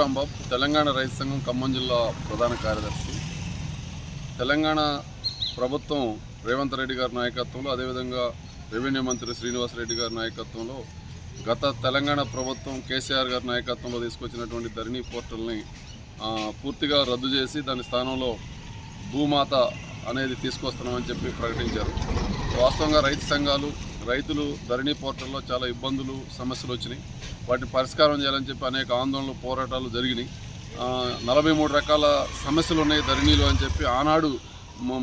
బంతు తెలంగాణ రైతు సంఘం ఖమ్మం జిల్లా ప్రధాన కార్యదర్శి. తెలంగాణ ప్రభుత్వం రేవంత్ రెడ్డి గారి నాయకత్వంలో అదేవిధంగా రెవెన్యూ మంత్రి శ్రీనివాస్ రెడ్డి గారి నాయకత్వంలో గత తెలంగాణ ప్రభుత్వం కేసీఆర్ గారి నాయకత్వంలో తీసుకొచ్చినటువంటి ధరణి పోర్టల్ని పూర్తిగా రద్దు చేసి దాని స్థానంలో భూమాత అనేది తీసుకొస్తున్నామని చెప్పి ప్రకటించారు. వాస్తవంగా రైతు సంఘాలు రైతులు ధరణి పోర్టల్లో చాలా ఇబ్బందులు సమస్యలు వచ్చినాయి. వాటిని పరిష్కారం చేయాలని చెప్పి అనేక ఆందోళనలు పోరాటాలు జరిగినాయి. నలభై మూడు రకాల సమస్యలు ఉన్నాయి ధరణిలో అని చెప్పి ఆనాడు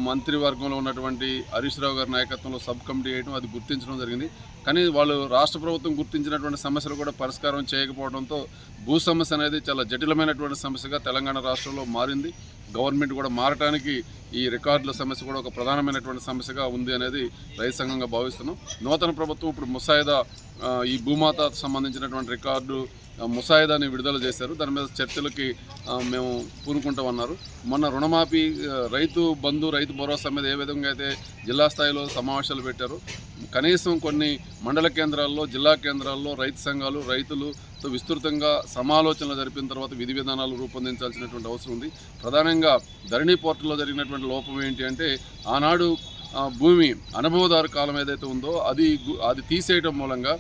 మంత్రివర్గంలో ఉన్నటువంటి హరీష్ రావు గారి నాయకత్వంలో సబ్ కమిటీ వేయడం అది గుర్తించడం జరిగింది. కానీ వాళ్ళు రాష్ట్ర ప్రభుత్వం గుర్తించినటువంటి సమస్యలు కూడా పరిష్కారం చేయకపోవడంతో భూ సమస్య అనేది చాలా జటిలమైనటువంటి సమస్యగా తెలంగాణ రాష్ట్రంలో మారింది. గవర్నమెంట్ కూడా మారటానికి ఈ రికార్డుల సమస్య కూడా ఒక ప్రధానమైనటువంటి సమస్యగా ఉంది అనేది రైతు సంఘంగా భావిస్తున్నాం. నూతన ప్రభుత్వం ఇప్పుడు ముసాయిదా ఈ భూమాతకు సంబంధించినటువంటి రికార్డు ముసాయిదాని విడుదల చేశారు. దాని మీద చర్చలకి మేము పూనుకుంటామన్నారు. మొన్న రుణమాఫీ రైతు బంధు రైతు భరోసా మీద ఏ విధంగా అయితే జిల్లా స్థాయిలో సమావేశాలు పెట్టారు కనీసం కొన్ని మండల కేంద్రాల్లో జిల్లా కేంద్రాల్లో రైతు సంఘాలు రైతులతో విస్తృతంగా సమాలోచనలు జరిపిన తర్వాత విధి విధానాలు రూపొందించాల్సినటువంటి అవసరం ఉంది. ప్రధానంగా ధరణి పోర్టల్లో జరిగినటువంటి లోపం ఏంటి అంటే ఆనాడు భూమి అనుభవదారు కాలం ఏదైతే ఉందో అది అది తీసేయటం మూలంగా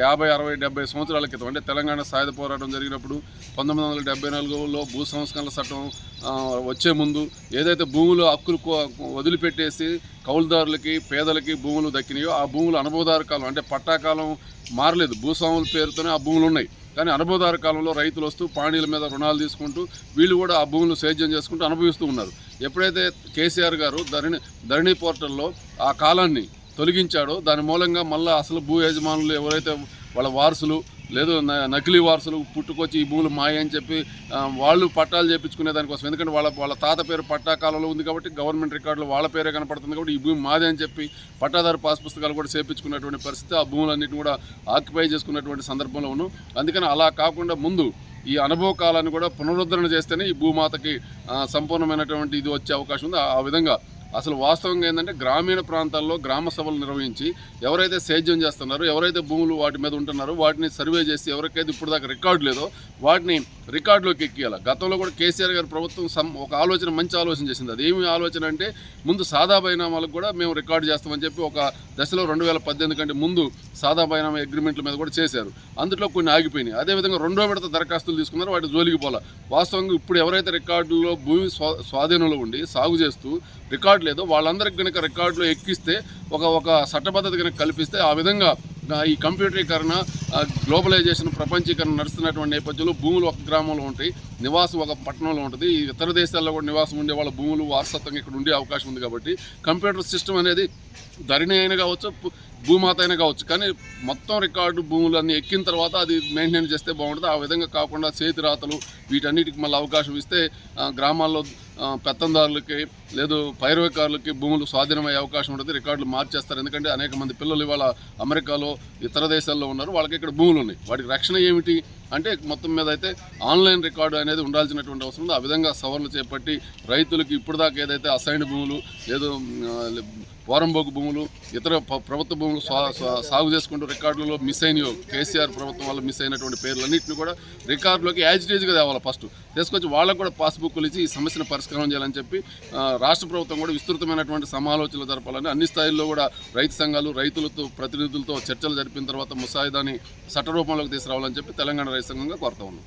యాభై అరవై డెబ్బై సంవత్సరాల క్రితం అంటే తెలంగాణ సాయుధ పోరాటం జరిగినప్పుడు పంతొమ్మిది వందల డెబ్బై నాలుగులో భూ సంస్కరణల చట్టం వచ్చే ముందు ఏదైతే భూములు హక్కులు వదిలిపెట్టేసి కౌలుదారులకి పేదలకి భూములు దక్కినాయో ఆ భూములు అనుభవదారు కాలం అంటే పట్టాకాలం మారలేదు. భూస్వాముల పేరుతోనే ఆ భూములు ఉన్నాయి. కానీ అనుభవదార కాలంలో రైతులు వస్తూ పాణీల మీద రుణాలు తీసుకుంటూ వీళ్ళు కూడా ఆ భూములు సేద్యం చేసుకుంటూ అనుభవిస్తూ ఉన్నారు. ఎప్పుడైతే కేసీఆర్ గారు ధరణి ధరణి పోర్టల్లో ఆ కాలాన్ని తొలగించాడో దాని మూలంగా మళ్ళీ అసలు భూ యజమానులు ఎవరైతే వాళ్ళ వారసులు లేదు నకిలీ వారసులు పుట్టుకొచ్చి ఈ భూములు మాయ అని చెప్పి వాళ్ళు పట్టాలు చేపించుకునే దానికోసం. ఎందుకంటే వాళ్ళ వాళ్ళ తాత పేరు పట్టా కాలంలో ఉంది కాబట్టి గవర్నమెంట్ రికార్డులో వాళ్ళ పేరే కనపడుతుంది కాబట్టి ఈ భూమి మాదే అని చెప్పి పట్టాదారు పాస్ పుస్తకాలు కూడా చేపించుకున్నటువంటి పరిస్థితి ఆ భూములన్నింటిని కూడా ఆక్యుపై చేసుకున్నటువంటి సందర్భంలో ఉన్నాం. అందుకని అలా కాకుండా ముందు ఈ అనుభవ కాలాన్ని కూడా పునరుద్ధరణ చేస్తేనే ఈ భూమాతకి సంపూర్ణమైనటువంటి ఇది వచ్చే అవకాశం ఉంది. ఆ విధంగా అసలు వాస్తవంగా ఏంటంటే గ్రామీణ ప్రాంతాల్లో గ్రామ సభలు నిర్వహించి ఎవరైతే సేద్యం చేస్తున్నారో ఎవరైతే భూములు వాటి మీద ఉంటున్నారో వాటిని సర్వే చేసి ఎవరికైతే ఇప్పుడు దాకా రికార్డు లేదో వాటిని రికార్డులోకి ఎక్కియాలి. గతంలో కూడా కేసీఆర్ గారి ప్రభుత్వం సమ్ ఒక ఆలోచన మంచి ఆలోచన చేసింది. అది ఏమి ఆలోచన అంటే ముందు సాదా బైనామాలకు కూడా మేము రికార్డు చేస్తామని చెప్పి ఒక దశలో రెండు వేల పద్దెనిమిది కంటే ముందు సాదా బైనామా అగ్రిమెంట్ల మీద కూడా చేశారు. అందులో కొన్ని ఆగిపోయినాయి. అదేవిధంగా రెండో విడత దరఖాస్తులు తీసుకున్నారు. వాటి జోలికి పోలా. వాస్తవంగా ఇప్పుడు ఎవరైతే రికార్డులో భూమి స్వా స్వాధీనంలో ఉండి సాగు చేస్తూ రికార్డు లేదో వాళ్ళందరికి కనుక రికార్డులో ఎక్కిస్తే ఒక ఒక చట్టబద్ధత కనుక కల్పిస్తే ఆ విధంగా ఈ కంప్యూటరీకరణ గ్లోబలైజేషన్ ప్రపంచీకరణ నడుస్తున్నటువంటి నేపథ్యంలో భూములు ఒక గ్రామంలో ఉంటాయి నివాసం ఒక పట్టణంలో ఉంటుంది. ఈ ఇతర దేశాల్లో కూడా నివాసం ఉండే వాళ్ళ భూములు వారసత్వంగా ఇక్కడ ఉండే అవకాశం ఉంది కాబట్టి కంప్యూటర్ సిస్టమ్ అనేది ధరణి అయినా కావచ్చు భూమాత అయినా కావచ్చు కానీ మొత్తం రికార్డు భూములు ఎక్కిన తర్వాత అది మెయింటైన్ చేస్తే బాగుంటుంది. ఆ విధంగా కాకుండా చేతి రాతలు వీటన్నిటికి మళ్ళీ అవకాశం ఇస్తే గ్రామాల్లో పెత్తందారులకి లేదు పైరవకారులకి భూములు స్వాధీనమయ్యే అవకాశం ఉంటుంది. రికార్డులు మార్చేస్తారు. ఎందుకంటే అనేక మంది పిల్లలు ఇవాళ అమెరికాలో ఇతర దేశాల్లో ఉన్నారు. వాళ్ళకి ఇక్కడ భూములు ఉన్నాయి. వాటికి రక్షణ ఏమిటి? అంటే మొత్తం మీద అయితే ఆన్లైన్ రికార్డు అనేది ఉండాల్సినటువంటి అవసరం ఉంది. ఆ విధంగా సవరణలు చేపట్టి రైతులకి ఇప్పుడు దాకా ఏదైతే అసైన్ భూములు లేదు పోరంబోకు భూములు ఇతర ప్రభుత్వ భూములు సాగు చేసుకుంటూ రికార్డులలో మిస్ అయినయో కేసీఆర్ ప్రభుత్వం వల్ల మిస్ అయినటువంటి పేర్లన్నింటినీ కూడా రికార్డులోకి యాజిటేజ్గా తేవాలి ఫస్ట్. తీసుకొచ్చి వాళ్ళకు కూడా పాస్బుక్లు ఇచ్చి ఈ సమస్యను పరిష్కారం చేయాలని చెప్పి రాష్ట్ర ప్రభుత్వం కూడా విస్తృతమైనటువంటి సమాలోచనలు జరపాలని అన్ని స్థాయిల్లో కూడా రైతు సంఘాలు రైతులతో ప్రతినిధులతో చర్చలు జరిపిన తర్వాత ముసాయిదాని చట్టరూపంలోకి తీసుకురావాలని చెప్పి తెలంగాణ రైతు సంఘంగా కోరుతా ఉన్నాం.